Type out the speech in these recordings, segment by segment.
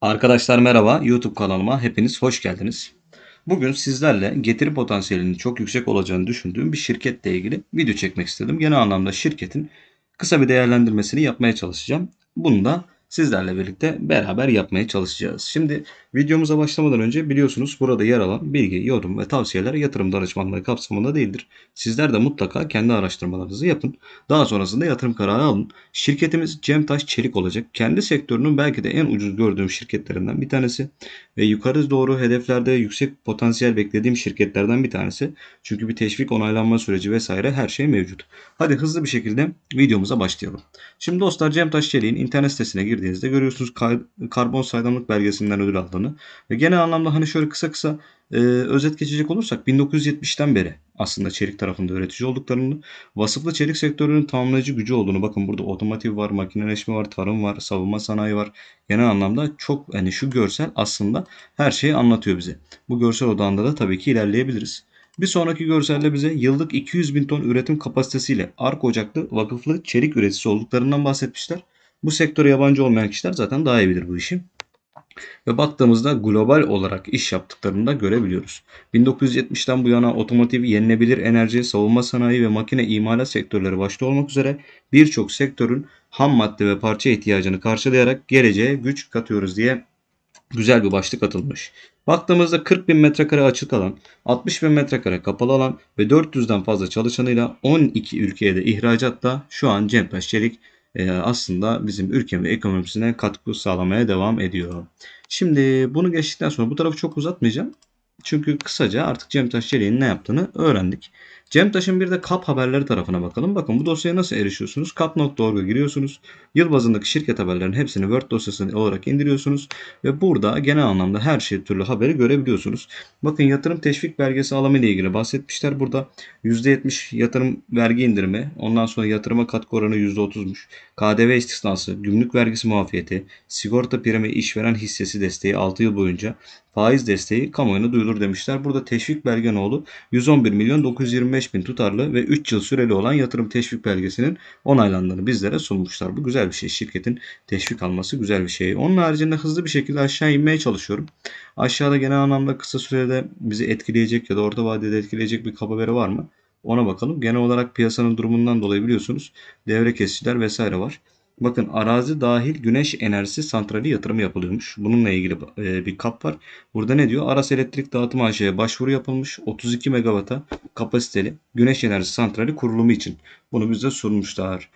Arkadaşlar merhaba, YouTube kanalıma hepiniz hoş geldiniz. Bugün sizlerle getiri potansiyelinin çok yüksek olacağını düşündüğüm bir şirketle ilgili video çekmek istedim. Genel anlamda şirketin kısa bir değerlendirmesini yapmaya çalışacağım. Bunu da sizlerle birlikte beraber yapmaya çalışacağız. Şimdi videomuza başlamadan önce biliyorsunuz burada yer alan bilgi, yorum ve tavsiyeler yatırım danışmanlığı kapsamında değildir. Sizler de mutlaka kendi araştırmalarınızı yapın. Daha sonrasında yatırım kararı alın. Şirketimiz Cemtaş Çelik olacak. Kendi sektörünün belki de en ucuz gördüğüm şirketlerinden bir tanesi ve yukarı doğru hedeflerde yüksek potansiyel beklediğim şirketlerden bir tanesi. Çünkü bir teşvik onaylanma süreci vesaire her şey mevcut. Hadi hızlı bir şekilde videomuza başlayalım. Şimdi dostlar Cemtaş Çelik'in internet sitesine girdiğinizde görüyorsunuz kar- karbon saydamlık belgesinden ödül aldığını ve genel anlamda hani şöyle kısa kısa e, özet geçecek olursak 1970'ten beri aslında çelik tarafında üretici olduklarını, vasıflı çelik sektörünün tamamlayıcı gücü olduğunu bakın burada otomotiv var, makineleşme var, tarım var, savunma sanayi var. Genel anlamda çok hani şu görsel aslında her şeyi anlatıyor bize. Bu görsel odağında da tabii ki ilerleyebiliriz. Bir sonraki görselde bize yıllık 200 bin ton üretim kapasitesiyle ark ocaklı vakıflı çelik üreticisi olduklarından bahsetmişler. Bu sektöre yabancı olmayan kişiler zaten daha iyi bilir bu işi. Ve baktığımızda global olarak iş yaptıklarını da görebiliyoruz. 1970'ten bu yana otomotiv, yenilebilir enerji, savunma sanayi ve makine imalat sektörleri başta olmak üzere birçok sektörün ham madde ve parça ihtiyacını karşılayarak geleceğe güç katıyoruz diye güzel bir başlık atılmış. Baktığımızda 40 bin metrekare açık alan, 60 bin metrekare kapalı alan ve 400'den fazla çalışanıyla 12 ülkeye de ihracatta şu an Cemtaş Çelik aslında bizim ülke ve ekonomisine katkı sağlamaya devam ediyor. Şimdi bunu geçtikten sonra bu tarafı çok uzatmayacağım. Çünkü kısaca artık Cemtaş Çelik'in ne yaptığını öğrendik. Cemtaş'ın bir de KAP haberleri tarafına bakalım. Bakın bu dosyaya nasıl erişiyorsunuz? kap.org'a giriyorsunuz. Yıl bazındaki şirket haberlerinin hepsini Word dosyası olarak indiriyorsunuz. Ve burada genel anlamda her şey türlü haberi görebiliyorsunuz. Bakın yatırım teşvik belgesi alımı ile ilgili bahsetmişler. Burada %70 yatırım vergi indirimi, ondan sonra yatırıma katkı oranı %30'muş. KDV istisnası, gümrük vergisi muafiyeti, sigorta primi işveren hissesi desteği 6 yıl boyunca faiz desteği kamuoyuna duyulur demişler. Burada teşvik belge ne oldu? 111 milyon 925 bin tutarlı ve 3 yıl süreli olan yatırım teşvik belgesinin onaylandığını bizlere sunmuşlar. Bu güzel bir şey. Şirketin teşvik alması güzel bir şey. Onun haricinde hızlı bir şekilde aşağı inmeye çalışıyorum. Aşağıda genel anlamda kısa sürede bizi etkileyecek ya da orta vadede etkileyecek bir kaba haberi var mı? Ona bakalım. Genel olarak piyasanın durumundan dolayı biliyorsunuz devre kesiciler vesaire var. Bakın arazi dahil güneş enerjisi santrali yatırımı yapılıyormuş. Bununla ilgili e, bir kap var. Burada ne diyor? Aras Elektrik Dağıtım AŞ'ye başvuru yapılmış. 32 megawata kapasiteli güneş enerjisi santrali kurulumu için. Bunu bize sunmuşlar.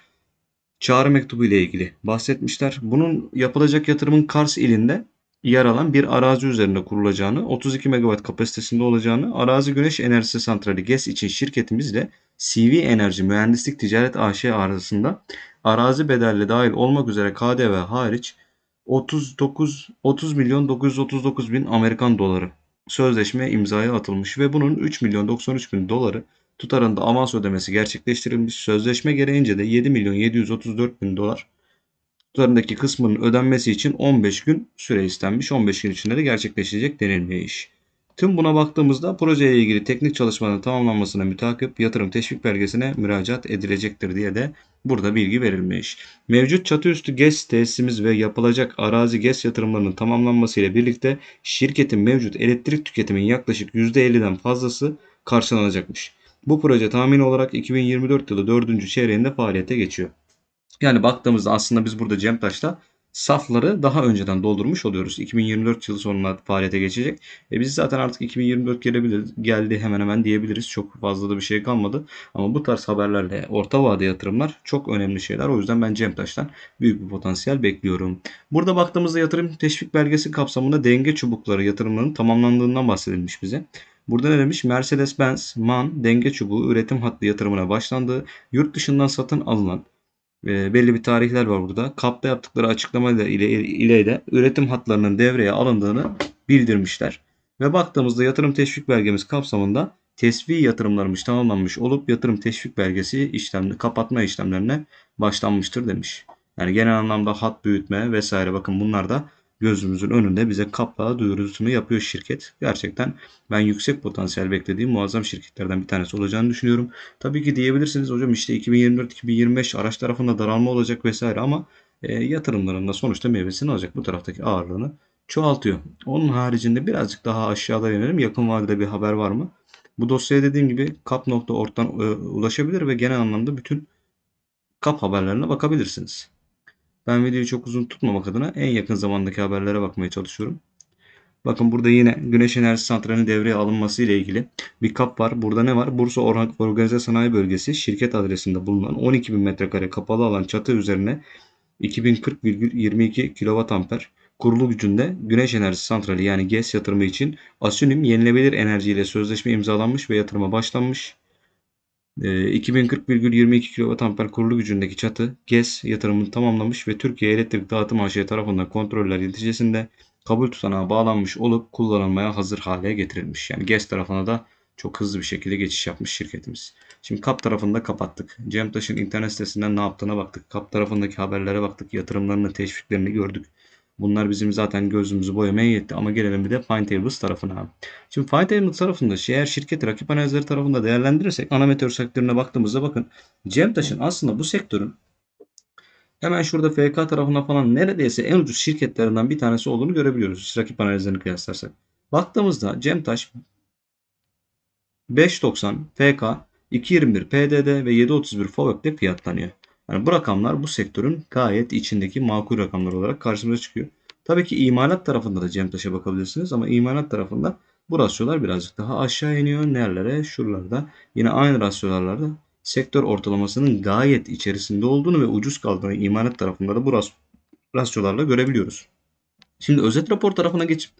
Çağrı mektubu ile ilgili bahsetmişler. Bunun yapılacak yatırımın Kars ilinde yer alan bir arazi üzerinde kurulacağını, 32 megawatt kapasitesinde olacağını, arazi güneş enerjisi santrali GES için şirketimizle CV Enerji Mühendislik Ticaret AŞ arasında arazi bedelli dahil olmak üzere KDV hariç 39 30 milyon 939 bin Amerikan doları sözleşme imzaya atılmış ve bunun 3 milyon 93 bin doları tutarında avans ödemesi gerçekleştirilmiş. Sözleşme gereğince de 7 milyon 734 bin dolar tutarındaki kısmının ödenmesi için 15 gün süre istenmiş. 15 gün içinde de gerçekleşecek denilmiş. Tüm buna baktığımızda projeyle ilgili teknik çalışmaların tamamlanmasına mütakip yatırım teşvik belgesine müracaat edilecektir diye de burada bilgi verilmiş. Mevcut çatıüstü GES tesisimiz ve yapılacak arazi GES yatırımlarının tamamlanması ile birlikte şirketin mevcut elektrik tüketimin yaklaşık %50'den fazlası karşılanacakmış. Bu proje tahmin olarak 2024 yılı 4. çeyreğinde faaliyete geçiyor. Yani baktığımızda aslında biz burada Cemtaş'ta safları daha önceden doldurmuş oluyoruz. 2024 yılı sonuna faaliyete geçecek. E biz zaten artık 2024 gelebilir, geldi hemen hemen diyebiliriz. Çok fazla da bir şey kalmadı. Ama bu tarz haberlerle orta vade yatırımlar çok önemli şeyler. O yüzden ben Cemtaş'tan büyük bir potansiyel bekliyorum. Burada baktığımızda yatırım teşvik belgesi kapsamında denge çubukları yatırımlarının tamamlandığından bahsedilmiş bize. Burada ne demiş? Mercedes-Benz MAN denge çubuğu üretim hattı yatırımına başlandığı, yurt dışından satın alınan e, belli bir tarihler var burada. KAP'ta yaptıkları açıklama ile, ile de üretim hatlarının devreye alındığını bildirmişler. Ve baktığımızda yatırım teşvik belgemiz kapsamında tesvi yatırımlarımız tamamlanmış olup yatırım teşvik belgesi işlemli kapatma işlemlerine başlanmıştır demiş. Yani genel anlamda hat büyütme vesaire bakın bunlar da gözümüzün önünde bize kapla duyurusunu yapıyor şirket. Gerçekten ben yüksek potansiyel beklediğim muazzam şirketlerden bir tanesi olacağını düşünüyorum. Tabii ki diyebilirsiniz hocam işte 2024-2025 araç tarafında daralma olacak vesaire ama e, yatırımlarında sonuçta meyvesini alacak. Bu taraftaki ağırlığını çoğaltıyor. Onun haricinde birazcık daha aşağıda inelim. Yakın vadede bir haber var mı? Bu dosyaya dediğim gibi kap.org'dan e, ulaşabilir ve genel anlamda bütün kap haberlerine bakabilirsiniz. Ben videoyu çok uzun tutmamak adına en yakın zamandaki haberlere bakmaya çalışıyorum. Bakın burada yine güneş enerji santralinin devreye alınması ile ilgili bir kap var. Burada ne var? Bursa Or- Organize Sanayi Bölgesi şirket adresinde bulunan 12.000 metrekare kapalı alan çatı üzerine 2040,22 kWh kurulu gücünde güneş enerjisi santrali yani GES yatırımı için Asünim yenilebilir enerji ile sözleşme imzalanmış ve yatırıma başlanmış. Ee, 2040,22 kWh kurulu gücündeki çatı GES yatırımını tamamlamış ve Türkiye Elektrik Dağıtım AŞ tarafından kontroller neticesinde kabul tutanağı bağlanmış olup kullanılmaya hazır hale getirilmiş. Yani GES tarafına da çok hızlı bir şekilde geçiş yapmış şirketimiz. Şimdi KAP tarafını da kapattık. Cemtaş'ın internet sitesinden ne yaptığına baktık. KAP tarafındaki haberlere baktık. Yatırımlarını, teşviklerini gördük. Bunlar bizim zaten gözümüzü boyamaya yetti. Ama gelelim bir de Finetables tarafına. Şimdi Finetables tarafında eğer şirket rakip analizleri tarafında değerlendirirsek ana meteor sektörüne baktığımızda bakın Cemtaş'ın aslında bu sektörün Hemen şurada FK tarafına falan neredeyse en ucuz şirketlerinden bir tanesi olduğunu görebiliyoruz. Rakip analizlerini kıyaslarsak. Baktığımızda Cemtaş 5.90 FK 2.21 PDD ve 7.31 FOVÖK'te fiyatlanıyor. Yani bu rakamlar bu sektörün gayet içindeki makul rakamlar olarak karşımıza çıkıyor. Tabii ki imalat tarafında da Cemtaş'a bakabilirsiniz ama imalat tarafında bu rasyolar birazcık daha aşağı iniyor. Nerelere? Şuralarda. Yine aynı rasyolarlarda sektör ortalamasının gayet içerisinde olduğunu ve ucuz kaldığını imalat tarafında da bu ras rasyolarla görebiliyoruz. Şimdi özet rapor tarafına geçip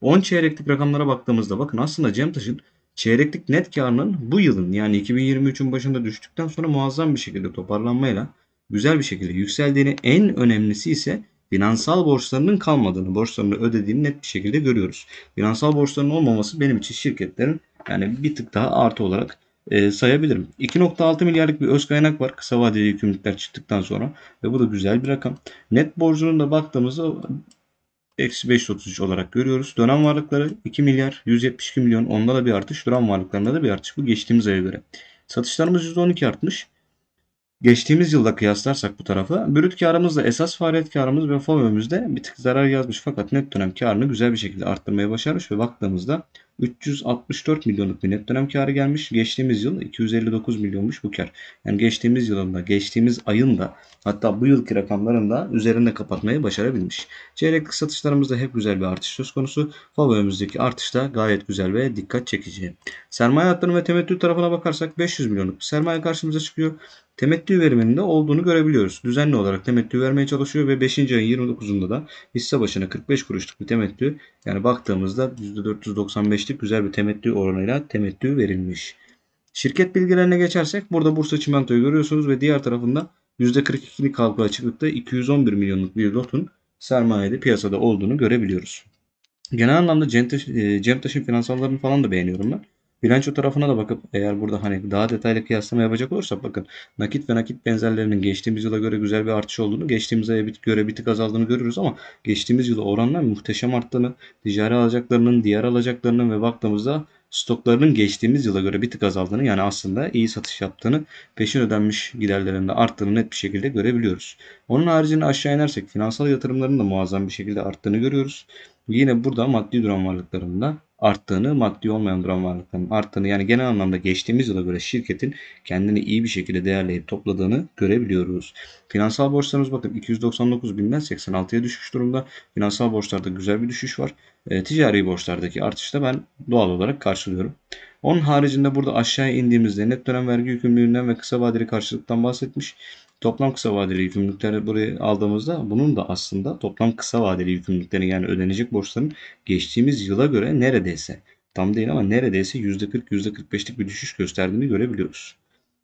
10 çeyreklik rakamlara baktığımızda bakın aslında Cemtaş'ın çeyreklik net karının bu yılın yani 2023'ün başında düştükten sonra muazzam bir şekilde toparlanmayla güzel bir şekilde yükseldiğini en önemlisi ise finansal borçlarının kalmadığını, borçlarını ödediğini net bir şekilde görüyoruz. Finansal borçlarının olmaması benim için şirketlerin yani bir tık daha artı olarak e, sayabilirim. 2.6 milyarlık bir öz kaynak var kısa vadeli yükümlülükler çıktıktan sonra ve bu da güzel bir rakam. Net borcunun da baktığımızda eksi 533 olarak görüyoruz. Dönem varlıkları 2 milyar 172 milyon. Onda da bir artış. Dönem varlıklarında da bir artış. Bu geçtiğimiz aya göre. Satışlarımız %12 artmış. Geçtiğimiz yılda kıyaslarsak bu tarafa brüt karımızla esas faaliyet karımız ve FOMÖ'müzde bir tık zarar yazmış fakat net dönem karını güzel bir şekilde arttırmaya başarmış ve baktığımızda 364 milyonluk bir net dönem karı gelmiş. Geçtiğimiz yıl 259 milyonmuş bu kar. Yani geçtiğimiz yılında, geçtiğimiz ayın da hatta bu yılki rakamların da üzerinde kapatmayı başarabilmiş. Çeyreklik satışlarımızda hep güzel bir artış söz konusu. FOMÖ'müzdeki artış da gayet güzel ve dikkat çekici. Sermaye hatlarının ve temettü tarafına bakarsak 500 milyonluk bir sermaye karşımıza çıkıyor temettü veriminin de olduğunu görebiliyoruz. Düzenli olarak temettü vermeye çalışıyor ve 5. ayın 29'unda da hisse başına 45 kuruşluk bir temettü yani baktığımızda %495'lik güzel bir temettü oranıyla temettü verilmiş. Şirket bilgilerine geçersek burada Bursa Çimento'yu görüyorsunuz ve diğer tarafında %42'lik halka açıklıkta 211 milyonluk bir lotun sermayede piyasada olduğunu görebiliyoruz. Genel anlamda Cemtaş, e, Cemtaş'ın finansallarını falan da beğeniyorum ben. Bilanço tarafına da bakıp eğer burada hani daha detaylı kıyaslama yapacak olursak bakın nakit ve nakit benzerlerinin geçtiğimiz yıla göre güzel bir artış olduğunu, geçtiğimiz aya göre bir tık azaldığını görürüz ama geçtiğimiz yıla oranla muhteşem arttığını, ticari alacaklarının, diğer alacaklarının ve baktığımızda stoklarının geçtiğimiz yıla göre bir tık azaldığını yani aslında iyi satış yaptığını, peşin ödenmiş giderlerinde arttığını net bir şekilde görebiliyoruz. Onun haricinde aşağı inersek finansal yatırımların da muazzam bir şekilde arttığını görüyoruz. Yine burada maddi duran varlıklarında arttığını, maddi olmayan duran varlıkların arttığını yani genel anlamda geçtiğimiz yıla göre şirketin kendini iyi bir şekilde değerleyip topladığını görebiliyoruz. Finansal borçlarımız bakın 299 binden 86'ya düşmüş durumda. Finansal borçlarda güzel bir düşüş var. E, ticari borçlardaki artışta ben doğal olarak karşılıyorum. Onun haricinde burada aşağıya indiğimizde net dönem vergi yükümlülüğünden ve kısa vadeli karşılıktan bahsetmiş. Toplam kısa vadeli yükümlülükleri buraya aldığımızda bunun da aslında toplam kısa vadeli yükümlülüklerin yani ödenecek borçların geçtiğimiz yıla göre neredeyse tam değil ama neredeyse %40 %45'lik bir düşüş gösterdiğini görebiliyoruz.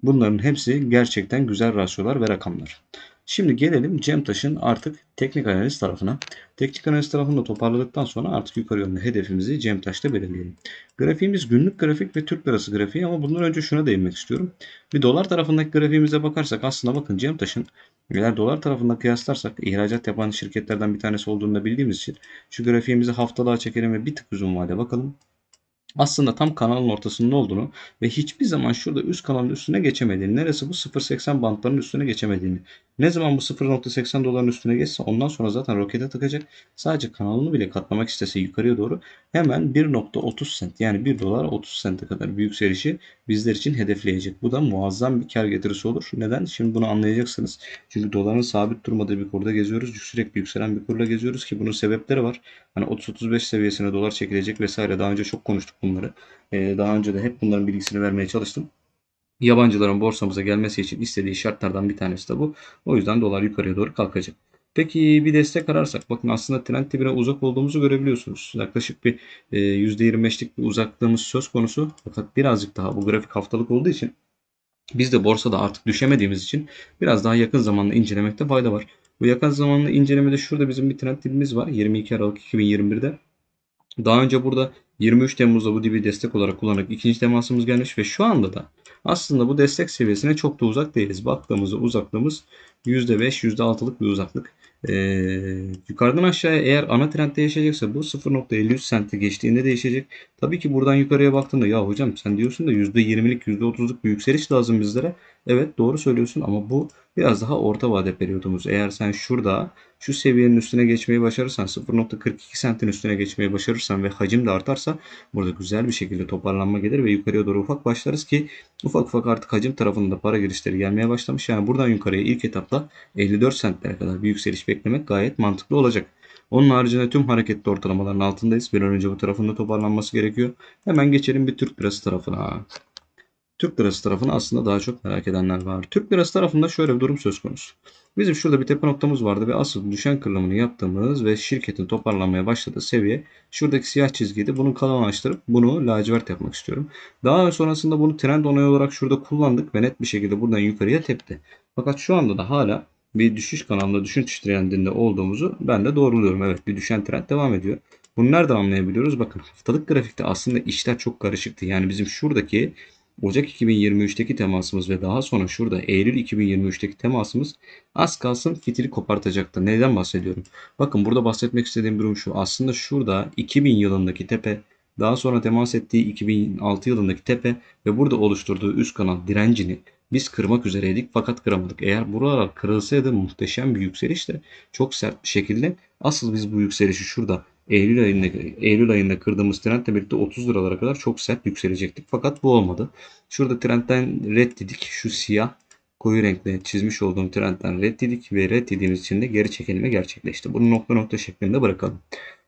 Bunların hepsi gerçekten güzel rasyolar ve rakamlar. Şimdi gelelim Cemtaş'ın artık teknik analiz tarafına. Teknik analiz tarafını toparladıktan sonra artık yukarı yönlü hedefimizi Cemtaş'ta belirleyelim. Grafiğimiz günlük grafik ve Türk lirası grafiği ama bundan önce şuna değinmek istiyorum. Bir dolar tarafındaki grafiğimize bakarsak aslında bakın Cemtaş'ın eğer dolar tarafında kıyaslarsak ihracat yapan şirketlerden bir tanesi olduğunu da bildiğimiz için şu grafiğimizi haftalığa çekelim ve bir tık uzun vade bakalım. Aslında tam kanalın ortasında olduğunu ve hiçbir zaman şurada üst kanalın üstüne geçemediğini, neresi bu 0.80 bantlarının üstüne geçemediğini. Ne zaman bu 0.80 doların üstüne geçse ondan sonra zaten rokete takacak. Sadece kanalını bile katlamak istese yukarıya doğru hemen 1.30 sent yani 1 dolar 30 sente kadar bir yükselişi bizler için hedefleyecek. Bu da muazzam bir kar getirisi olur. Neden? Şimdi bunu anlayacaksınız. Çünkü doların sabit durmadığı bir kurda geziyoruz. Sürekli yükselen bir kurla geziyoruz ki bunun sebepleri var. Hani 30-35 seviyesine dolar çekilecek vesaire. Daha önce çok konuştuk bunları. Ee, daha önce de hep bunların bilgisini vermeye çalıştım. Yabancıların borsamıza gelmesi için istediği şartlardan bir tanesi de bu. O yüzden dolar yukarıya doğru kalkacak. Peki bir destek ararsak bakın aslında trend dibine uzak olduğumuzu görebiliyorsunuz. Yaklaşık bir e, %25'lik bir uzaklığımız söz konusu. Fakat birazcık daha bu grafik haftalık olduğu için biz de borsada artık düşemediğimiz için biraz daha yakın zamanda incelemekte fayda var. Bu yakın zamanlı incelemede şurada bizim bir trend dibimiz var. 22 Aralık 2021'de. Daha önce burada 23 Temmuz'da bu dibi destek olarak kullanarak ikinci temasımız gelmiş ve şu anda da aslında bu destek seviyesine çok da uzak değiliz. Baktığımızda uzaklığımız %5, %6'lık bir uzaklık. Ee, yukarıdan aşağıya eğer ana trendde yaşayacaksa bu 0.53 senti geçtiğinde değişecek. Tabii ki buradan yukarıya baktığında ya hocam sen diyorsun da %20'lik %30'luk bir yükseliş lazım bizlere. Evet doğru söylüyorsun ama bu biraz daha orta vade periyodumuz. Eğer sen şurada şu seviyenin üstüne geçmeyi başarırsan 0.42 sentin üstüne geçmeyi başarırsan ve hacim de artarsa burada güzel bir şekilde toparlanma gelir ve yukarıya doğru ufak başlarız ki ufak ufak artık hacim tarafında para girişleri gelmeye başlamış. Yani buradan yukarıya ilk etapta 54 sentlere kadar bir yükseliş beklemek gayet mantıklı olacak. Onun haricinde tüm hareketli ortalamaların altındayız. Bir an önce bu tarafında toparlanması gerekiyor. Hemen geçelim bir Türk lirası tarafına. Türk lirası tarafını aslında daha çok merak edenler var. Türk lirası tarafında şöyle bir durum söz konusu. Bizim şurada bir tepe noktamız vardı ve asıl düşen kırılımını yaptığımız ve şirketin toparlanmaya başladığı seviye şuradaki siyah çizgiydi. Bunu kalınlaştırıp bunu lacivert yapmak istiyorum. Daha sonrasında bunu trend onay olarak şurada kullandık ve net bir şekilde buradan yukarıya tepti. Fakat şu anda da hala bir düşüş kanalında düşüş trendinde olduğumuzu ben de doğruluyorum. Evet bir düşen trend devam ediyor. Bunu nereden anlayabiliyoruz? Bakın haftalık grafikte aslında işler çok karışıktı. Yani bizim şuradaki Ocak 2023'teki temasımız ve daha sonra şurada Eylül 2023'teki temasımız az kalsın fitili kopartacaktı. Neden bahsediyorum? Bakın burada bahsetmek istediğim durum şu. Aslında şurada 2000 yılındaki tepe daha sonra temas ettiği 2006 yılındaki tepe ve burada oluşturduğu üst kanal direncini biz kırmak üzereydik fakat kıramadık. Eğer buralar kırılsaydı muhteşem bir yükselişle çok sert bir şekilde asıl biz bu yükselişi şurada Eylül ayında Eylül ayında kırdığımız trendle birlikte 30 liralara kadar çok sert yükselecektik. Fakat bu olmadı. Şurada trendten red dedik. Şu siyah koyu renkle çizmiş olduğum trendten red dedik ve red dediğimiz için de geri çekilme gerçekleşti. Bunu nokta nokta şeklinde bırakalım.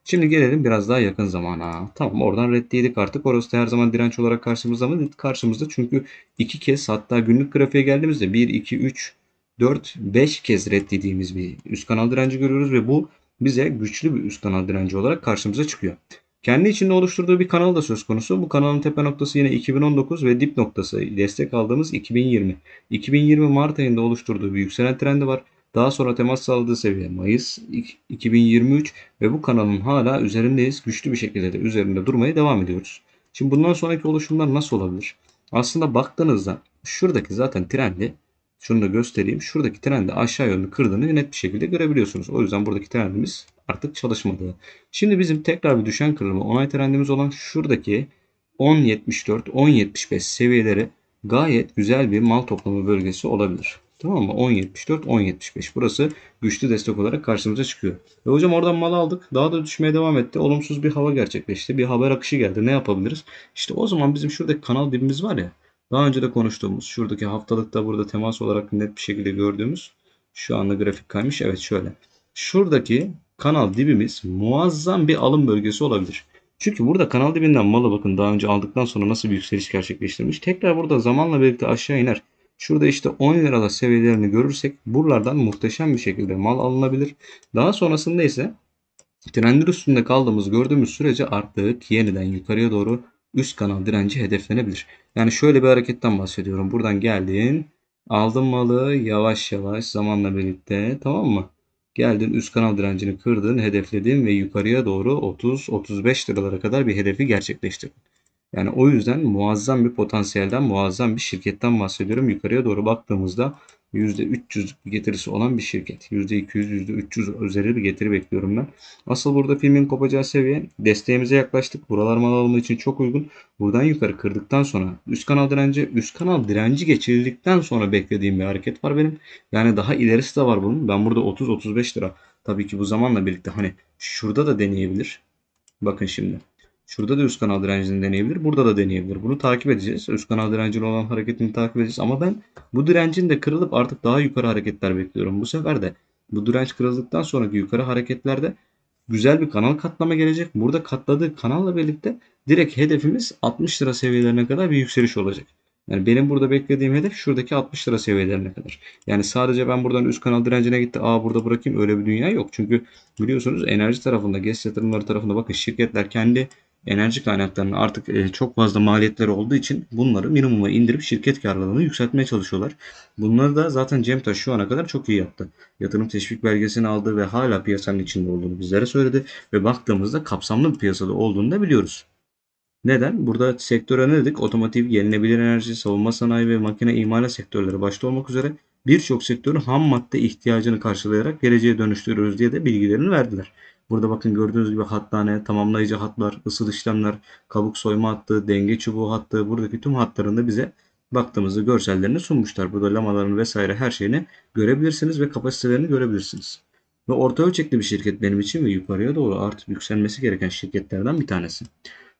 Şimdi gelelim biraz daha yakın zamana. Tamam oradan red yedik artık. Orası da her zaman direnç olarak karşımızda mı? Karşımızda çünkü iki kez hatta günlük grafiğe geldiğimizde 1, 2, 3, 4, 5 kez red dediğimiz bir üst kanal direnci görüyoruz ve bu bize güçlü bir üst kanal direnci olarak karşımıza çıkıyor. Kendi içinde oluşturduğu bir kanal da söz konusu. Bu kanalın tepe noktası yine 2019 ve dip noktası destek aldığımız 2020. 2020 Mart ayında oluşturduğu bir yükselen trendi var. Daha sonra temas sağladığı seviye Mayıs 2023 ve bu kanalın hala üzerindeyiz. Güçlü bir şekilde de üzerinde durmaya devam ediyoruz. Şimdi bundan sonraki oluşumlar nasıl olabilir? Aslında baktığınızda şuradaki zaten trendi şunu da göstereyim. Şuradaki trendi aşağı yönlü kırdığını net bir şekilde görebiliyorsunuz. O yüzden buradaki trendimiz artık çalışmadı. Şimdi bizim tekrar bir düşen kırılma onay trendimiz olan şuradaki 10.74, 10.75 seviyeleri gayet güzel bir mal toplama bölgesi olabilir. Tamam mı? 10.74, 10.75. Burası güçlü destek olarak karşımıza çıkıyor. Ve hocam oradan mal aldık. Daha da düşmeye devam etti. Olumsuz bir hava gerçekleşti. Bir haber akışı geldi. Ne yapabiliriz? İşte o zaman bizim şuradaki kanal dibimiz var ya. Daha önce de konuştuğumuz şuradaki haftalıkta burada temas olarak net bir şekilde gördüğümüz şu anda grafik kaymış. Evet şöyle. Şuradaki kanal dibimiz muazzam bir alım bölgesi olabilir. Çünkü burada kanal dibinden malı bakın daha önce aldıktan sonra nasıl bir yükseliş gerçekleştirmiş. Tekrar burada zamanla birlikte aşağı iner. Şurada işte 10 liralık seviyelerini görürsek buralardan muhteşem bir şekilde mal alınabilir. Daha sonrasında ise trendin üstünde kaldığımız gördüğümüz sürece artık yeniden yukarıya doğru üst kanal direnci hedeflenebilir. Yani şöyle bir hareketten bahsediyorum. Buradan geldin, aldın malı yavaş yavaş zamanla birlikte tamam mı? Geldin üst kanal direncini kırdın, hedefledin ve yukarıya doğru 30-35 liralara kadar bir hedefi gerçekleştirdin. Yani o yüzden muazzam bir potansiyelden, muazzam bir şirketten bahsediyorum. Yukarıya doğru baktığımızda %300 bir getirisi olan bir şirket. %200, %300 üzeri bir getiri bekliyorum ben. Asıl burada filmin kopacağı seviye desteğimize yaklaştık. Buralar mal alımı için çok uygun. Buradan yukarı kırdıktan sonra üst kanal direnci, üst kanal direnci geçirildikten sonra beklediğim bir hareket var benim. Yani daha ilerisi de var bunun. Ben burada 30-35 lira. Tabii ki bu zamanla birlikte hani şurada da deneyebilir. Bakın şimdi. Şurada da üst kanal direncini deneyebilir. Burada da deneyebilir. Bunu takip edeceğiz. Üst kanal direncili olan hareketini takip edeceğiz. Ama ben bu direncin de kırılıp artık daha yukarı hareketler bekliyorum. Bu sefer de bu direnç kırıldıktan sonraki yukarı hareketlerde güzel bir kanal katlama gelecek. Burada katladığı kanalla birlikte direkt hedefimiz 60 lira seviyelerine kadar bir yükseliş olacak. Yani benim burada beklediğim hedef şuradaki 60 lira seviyelerine kadar. Yani sadece ben buradan üst kanal direncine gitti. Aa burada bırakayım öyle bir dünya yok. Çünkü biliyorsunuz enerji tarafında, GES yatırımları tarafında bakın şirketler kendi enerji kaynaklarının artık e, çok fazla maliyetleri olduğu için bunları minimuma indirip şirket karlılığını yükseltmeye çalışıyorlar. Bunları da zaten Cemtaş şu ana kadar çok iyi yaptı. Yatırım teşvik belgesini aldı ve hala piyasanın içinde olduğunu bizlere söyledi ve baktığımızda kapsamlı bir piyasada olduğunu da biliyoruz. Neden? Burada sektöre ne dedik? Otomotiv, yenilenebilir enerji, savunma sanayi ve makine imalat sektörleri başta olmak üzere birçok sektörün ham madde ihtiyacını karşılayarak geleceğe dönüştürüyoruz diye de bilgilerini verdiler. Burada bakın gördüğünüz gibi hattane, tamamlayıcı hatlar, ısıl işlemler, kabuk soyma hattı, denge çubuğu hattı, buradaki tüm hatlarında bize baktığımızda görsellerini sunmuşlar. Burada lamaların vesaire her şeyini görebilirsiniz ve kapasitelerini görebilirsiniz. Ve orta ölçekli bir şirket benim için ve yukarıya doğru artık yükselmesi gereken şirketlerden bir tanesi.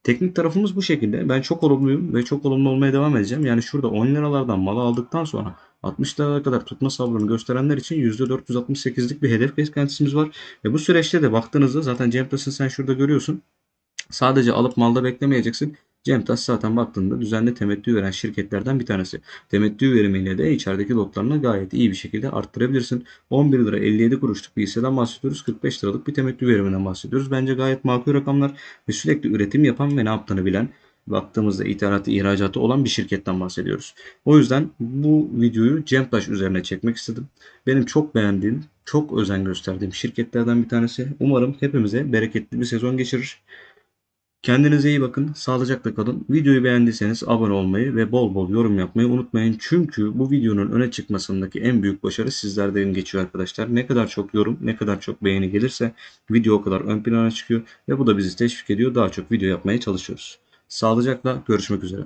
Teknik tarafımız bu şekilde. Ben çok olumluyum ve çok olumlu olmaya devam edeceğim. Yani şurada 10 liralardan malı aldıktan sonra 60 liralara kadar tutma sabrını gösterenler için %468'lik bir hedef beklentisimiz var. Ve bu süreçte de baktığınızda zaten Cemtas'ın sen şurada görüyorsun. Sadece alıp malda beklemeyeceksin. Cemtas zaten baktığında düzenli temettü veren şirketlerden bir tanesi. Temettü verimiyle de içerideki lotlarını gayet iyi bir şekilde arttırabilirsin. 11 lira 57 kuruşluk bir hisseden bahsediyoruz. 45 liralık bir temettü veriminden bahsediyoruz. Bence gayet makul rakamlar ve sürekli üretim yapan ve ne yaptığını bilen baktığımızda ithalatı ihracatı olan bir şirketten bahsediyoruz. O yüzden bu videoyu Cemtaş üzerine çekmek istedim. Benim çok beğendiğim, çok özen gösterdiğim şirketlerden bir tanesi. Umarım hepimize bereketli bir sezon geçirir. Kendinize iyi bakın, sağlıcakla kalın. Videoyu beğendiyseniz abone olmayı ve bol bol yorum yapmayı unutmayın. Çünkü bu videonun öne çıkmasındaki en büyük başarı sizlerden geçiyor arkadaşlar. Ne kadar çok yorum, ne kadar çok beğeni gelirse video o kadar ön plana çıkıyor ve bu da bizi teşvik ediyor. Daha çok video yapmaya çalışıyoruz. Sağlıcakla görüşmek üzere.